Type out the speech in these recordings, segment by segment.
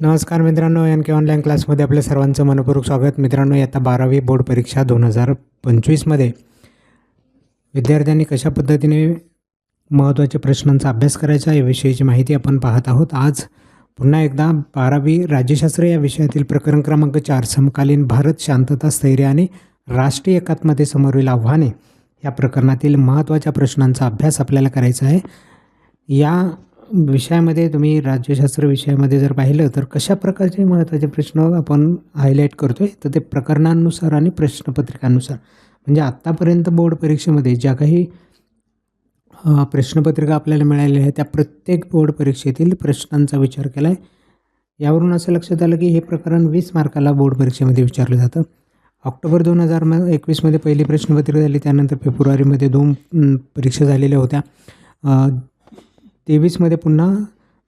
नमस्कार मित्रांनो एन के ऑनलाईन क्लासमध्ये आपल्या सर्वांचं मनपूर्वक स्वागत. मित्रांनो आता बारावी बोर्ड परीक्षा दोन हजार पंचवीसमध्ये. विद्यार्थ्यांनी कशा पद्धतीने महत्त्वाच्या प्रश्नांचा अभ्यास करायचा याविषयीची माहिती आपण पाहत आहोत. आज पुन्हा एकदा बारावी राज्यशास्त्र या विषयातील प्रकरण क्रमांक चार समकालीन भारत शांतता स्थैर्य आणि राष्ट्रीय एकात्मतेसमोरील आव्हाने या प्रकरणातील महत्त्वाच्या प्रश्नांचा अभ्यास आपल्याला करायचा आहे. या विषयामध्ये तुम्ही राज्यशास्त्र विषयामध्ये जर पाहिलं तर कशा प्रकारचे महत्त्वाचे प्रश्न आपण हायलाईट करतो आहे तर ते प्रकरणांनुसार आणि प्रश्नपत्रिकांनुसार. म्हणजे आत्तापर्यंत बोर्ड परीक्षेमध्ये ज्या काही प्रश्नपत्रिका आपल्याला मिळालेल्या आहेत त्या प्रत्येक बोर्ड परीक्षेतील प्रश्नांचा विचार केला आहे यावरून असं लक्षात आलं की हे प्रकरण वीस मार्काला बोर्ड परीक्षेमध्ये विचारलं जातं. ऑक्टोबर दोन हजार म एकवीसमध्ये पहिली प्रश्नपत्रिका झाली त्यानंतर फेब्रुवारीमध्ये दोन परीक्षा झालेल्या होत्या. तेवीसमध्ये पुन्हा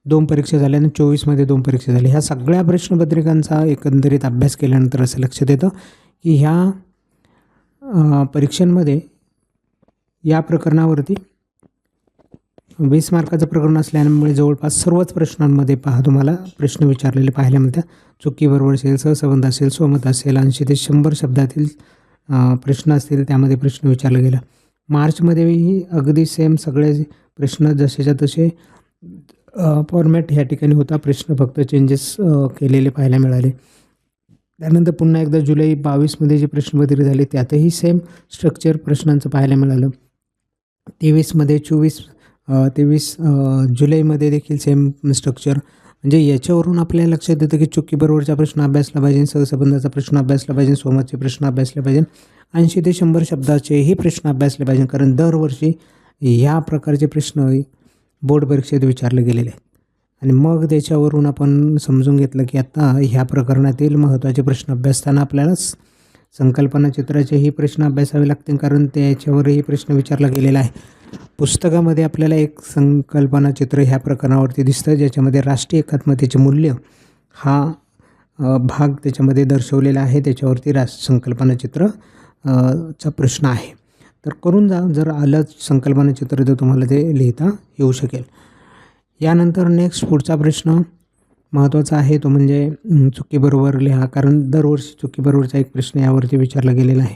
दोन परीक्षा झाल्या आणि चोवीसमध्ये दोन परीक्षा झाल्या ह्या सगळ्या प्रश्नपत्रिकांचा एकंदरीत अभ्यास केल्यानंतर असं लक्षात येतं की ह्या परीक्षांमध्ये या प्रकरणावरती वीस मार्काचं प्रकरण असल्यामुळे जवळपास सर्वच प्रश्नांमध्ये पहा तुम्हाला प्रश्न विचारलेले पाहायला मिळतात. चुकीबरोबर असेल सहसंबंध असेल स्वमत असेल ऐंशी ते शंभर शब्दातील प्रश्न असतील त्यामध्ये प्रश्न विचारला गेला. मार्चमध्येही अगदी सेम सगळे प्रश्न जसेच्या तसे फॉर्मॅट ह्या ठिकाणी होता. प्रश्न फक्त चेंजेस केलेले पाहायला मिळाले. त्यानंतर पुन्हा एकदा जुलै बावीसमध्ये जे प्रश्नपत्रिका झाले त्यातही सेम स्ट्रक्चर प्रश्नांचं पाहायला मिळालं. तेवीसमध्ये चोवीस तेवीस जुलैमध्ये देखील सेम स्ट्रक्चर म्हणजे याच्यावरून आपल्याला लक्षात येतं की चुकीबरोबरचा प्रश्न अभ्यासला पाहिजे सहसंबंधाचा प्रश्न अभ्यासला पाहिजे सोमाचे प्रश्न अभ्यासले पाहिजे. ऐंशी ते शंभर शब्दाचेही प्रश्न अभ्यासले पाहिजे कारण दरवर्षी ह्या प्रकारचे प्रश्न बोर्ड परीक्षेत विचारले गेलेले आहेत. आणि मग त्याच्यावरून आपण समजून घेतलं की आत्ता ह्या प्रकरणातील महत्त्वाचे प्रश्न अभ्यासताना आपल्याला संकल्पना चित्राचेही प्रश्न अभ्यासावे लागतील कारण त्याच्यावरही प्रश्न विचारला गेलेला आहे. पुस्तकामध्ये आपल्याला एक संकल्पना चित्र ह्या प्रकरणावरती दिसतं ज्याच्यामध्ये राष्ट्रीय एकात्मतेचे मूल्य हा भाग त्याच्यामध्ये दर्शवलेला आहे. त्याच्यावरती रास संकल्पना चित्र चा प्रश्न आहे. तर करून जा जर आलं संकल्पना चित्र तर तुम्हाला ते लिहिता येऊ शकेल. यानंतर नेक्स्ट पुढचा प्रश्न महत्त्वाचा आहे तो म्हणजे चुकीबरोबर लिहा कारण दरवर्षी चुकीबरोबरचा एक प्रश्न यावरती विचारला गेलेला आहे.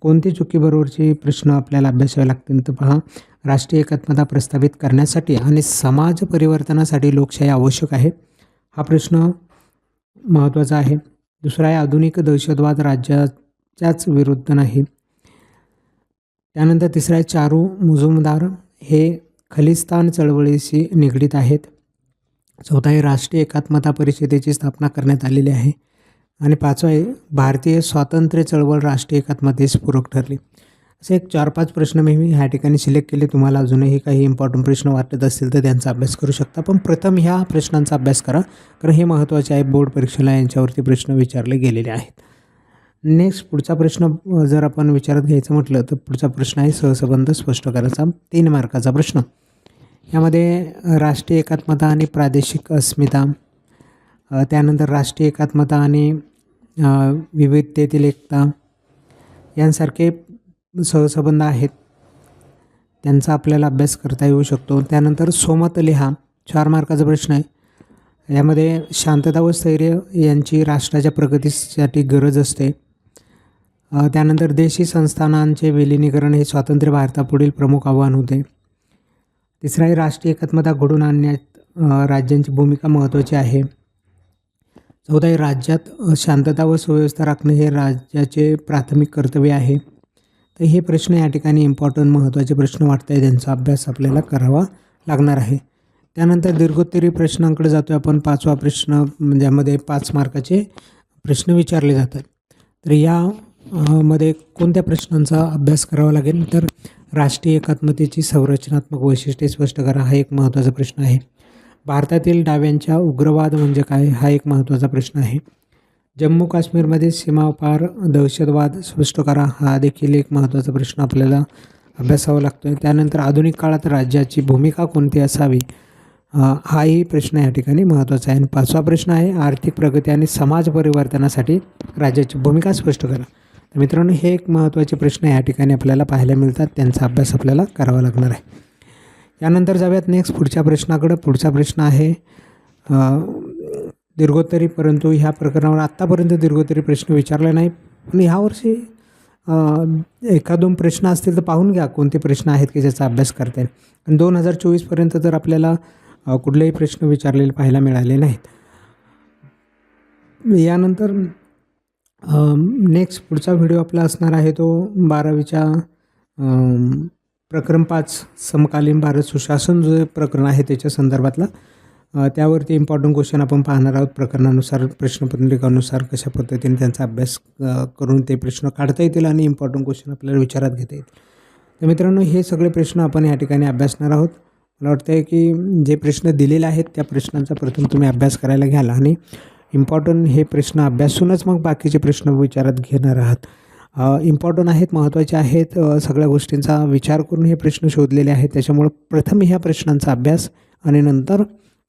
कोणते चुकीबरोबरचे प्रश्न आपल्याला अभ्यासावे लागतील तर पहा. राष्ट्रीय एकात्मता प्रस्थापित करण्यासाठी आणि समाज परिवर्तनासाठी लोकशाही आवश्यक आहे. हा प्रश्न महत्त्वाचा आहे. दुसरा आहे आधुनिक दहशतवाद राज्याच्याच विरुद्ध नाही. त्यानंतर तिसरं आहे चारू मुजुमदार. हे खलिस्तान चळवळीशी निगडीत आहेत. चौथा आहे राष्ट्रीय एकात्मता परिषदेची स्थापना करण्यात आलेली आहे. आणि पाचवा आहे भारतीय स्वातंत्र्य चळवळ राष्ट्रीय एकात्मतेस पूरक ठरली. असे एक चार पाच प्रश्न मी मी ह्या ठिकाणी सिलेक्ट केले. तुम्हाला अजूनही काही इम्पॉर्टंट प्रश्न वाटत असतील तर त्यांचा अभ्यास करू शकता. पण प्रथम ह्या प्रश्नांचा अभ्यास करा. कारण हे महत्त्वाचे आहे. बोर्ड परीक्षेला यांच्यावरती प्रश्न विचारले गेलेले आहेत. नेक्स्ट पुढचा प्रश्न जर आपण विचारात घ्यायचं म्हटलं तर पुढचा प्रश्न आहे सहसंबंध स्पष्ट करायचा. तीन मार्काचा प्रश्न. यामध्ये राष्ट्रीय एकात्मता आणि प्रादेशिक अस्मिता. त्यानंतर राष्ट्रीय एकात्मता आणि विविधतेतील एकता. यांसारखे सहसंबंध आहेत. त्यांचा आपल्याला अभ्यास करता येऊ शकतो. त्यानंतर सोमत लिहा चार मार्काचा प्रश्न आहे. यामध्ये शांतता व स्थैर्य यांची राष्ट्राच्या प्रगतीसाठी गरज असते. त्यानंतर देशी संस्थानांचे विलिनीकरण हे स्वातंत्र्य भारतापुढील प्रमुख आव्हान होते. तिसरा आहे राष्ट्रीय एकात्मता घडून आणण्यात राज्यांची भूमिका महत्त्वाची आहे. चौथा आहे राज्यात शांतता व सुव्यवस्था राखणे हे राज्याचे प्राथमिक कर्तव्य आहे. तर हे प्रश्न या ठिकाणी इम्पॉर्टंट महत्त्वाचे प्रश्न वाटत आहे त्यांचा अभ्यास आपल्याला करावा लागणार आहे. त्यानंतर दीर्घोत्तरी प्रश्नांकडे जातो आपण. पाचवा प्रश्न ज्यामध्ये पाच मार्काचे प्रश्न विचारले जातात. तर या मध्ये कोणत्या प्रश्नांचा अभ्यास करावा लागेल? तर राष्ट्रीय एकात्मतेची संरचनात्मक वैशिष्ट्ये स्पष्ट करा. हा एक महत्त्वाचा प्रश्न आहे. भारतातील डाव्यांच्या उग्रवाद म्हणजे काय? हा एक महत्त्वाचा प्रश्न आहे. जम्मू काश्मीरमध्ये सीमापार दहशतवाद स्पष्ट करा. हा देखील एक महत्त्वाचा प्रश्न आपल्याला अभ्यासावा लागतो आहे त्यानंतर आधुनिक काळात राज्याची भूमिका कोणती असावी? हाही प्रश्न या ठिकाणी महत्त्वाचा आहे. आणि पाचवा प्रश्न आहे आर्थिक प्रगती आणि समाज परिवर्तनासाठी राज्याची भूमिका स्पष्ट करा. तर मित्रांनो हे एक महत्त्वाचे प्रश्न या ठिकाणी आपल्याला पाहायला मिळतात. त्यांचा अभ्यास आपल्याला करावा लागणार आहे. यानंतर जाऊयात नेक्स्ट पुढच्या प्रश्नाकडं. पुढचा प्रश्न आहे दीर्घोत्तरी परंतु ह्या प्रकरणावर आत्तापर्यंत दीर्घोत्तरी प्रश्न विचारले नाही. पण ह्यावर्षी अ, एका दोन प्रश्न असतील तर पाहून घ्या कोणते प्रश्न आहेत की ज्याचा अभ्यास करता येईल. आणि दोन हजार चोवीसपर्यंत तर आपल्याला कुठलेही प्रश्न विचारलेले पाहायला मिळाले नाहीत. यानंतर नेक्स्ट पुढचा व्हिडिओ आपला असणार आहे तो बारावीच्या प्रकरण पाच समकालीन भारत सुशासन जे प्रकरण आहे त्याच्या संदर्भातला. त्यावरती इम्पॉर्टंट क्वेश्चन आपण पाहणार आहोत. प्रकरणानुसार प्रश्नपत्रिकानुसार कशा पद्धतीने त्यांचा अभ्यास करून ते प्रश्न काढता येतील आणि इम्पॉर्टंट क्वेश्चन आपल्याला विचारात घेता येतील. तर मित्रांनो हे सगळे प्रश्न आपण या ठिकाणी अभ्यासणार आहोत. मला वाटतं आहे की जे प्रश्न दिलेले आहेत त्या प्रश्नांचा प्रथम तुम्ही अभ्यास करायला घ्याल आणि इम्पॉर्टंट हे प्रश्न अभ्यासूनच मग बाकीचे प्रश्न विचारात घेणार आहात. इम्पॉर्टंट आहेत महत्त्वाचे आहेत सगळ्या गोष्टींचा विचार करून हे प्रश्न शोधलेले आहेत. त्याच्यामुळं प्रथम ह्या प्रश्नांचा अभ्यास आणि नंतर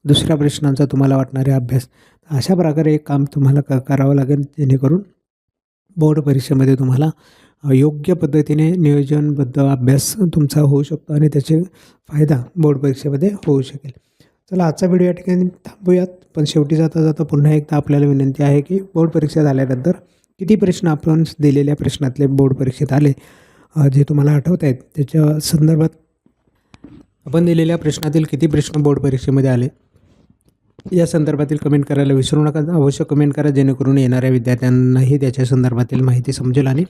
दुसऱ्या प्रश्नांचा तुम्हाला वाटणारे अभ्यास. अशा प्रकारे एक काम तुम्हाला क करावं लागेल जेणेकरून बोर्ड परीक्षेमध्ये तुम्हाला योग्य पद्धतीने नियोजनबद्ध अभ्यास तुमचा होऊ शकतो आणि त्याचे फायदा बोर्ड परीक्षेमध्ये होऊ शकेल. चला आजचा व्हिडिओ या ठिकाणी थांबूयात. पण शेवटी जाता जाता पुन्हा एकदा आपल्याला विनंती आहे की बोर्ड परीक्षा झाल्यानंतर किती प्रश्न आपण दिलेल्या प्रश्नातले बोर्ड परीक्षेत आले जे तुम्हाला आठवत आहेत त्याच्या संदर्भात आपण दिलेल्या प्रश्नातील किती प्रश्न बोर्ड परीक्षेमध्ये आले या संदर्भातील कमेंट करायला विसरू नका. अवश्य कमेंट करा जेणेकरून येणाऱ्या विद्यार्थ्यांनाही त्याच्या संदर्भातील माहिती समजेल आणि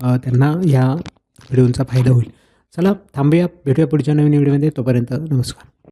त्यांना ह्या व्हिडिओचा फायदा होईल. चला थांबूया. भेटूया पुढच्या नवीन व्हिडिओमध्ये तोपर्यंत नमस्कार.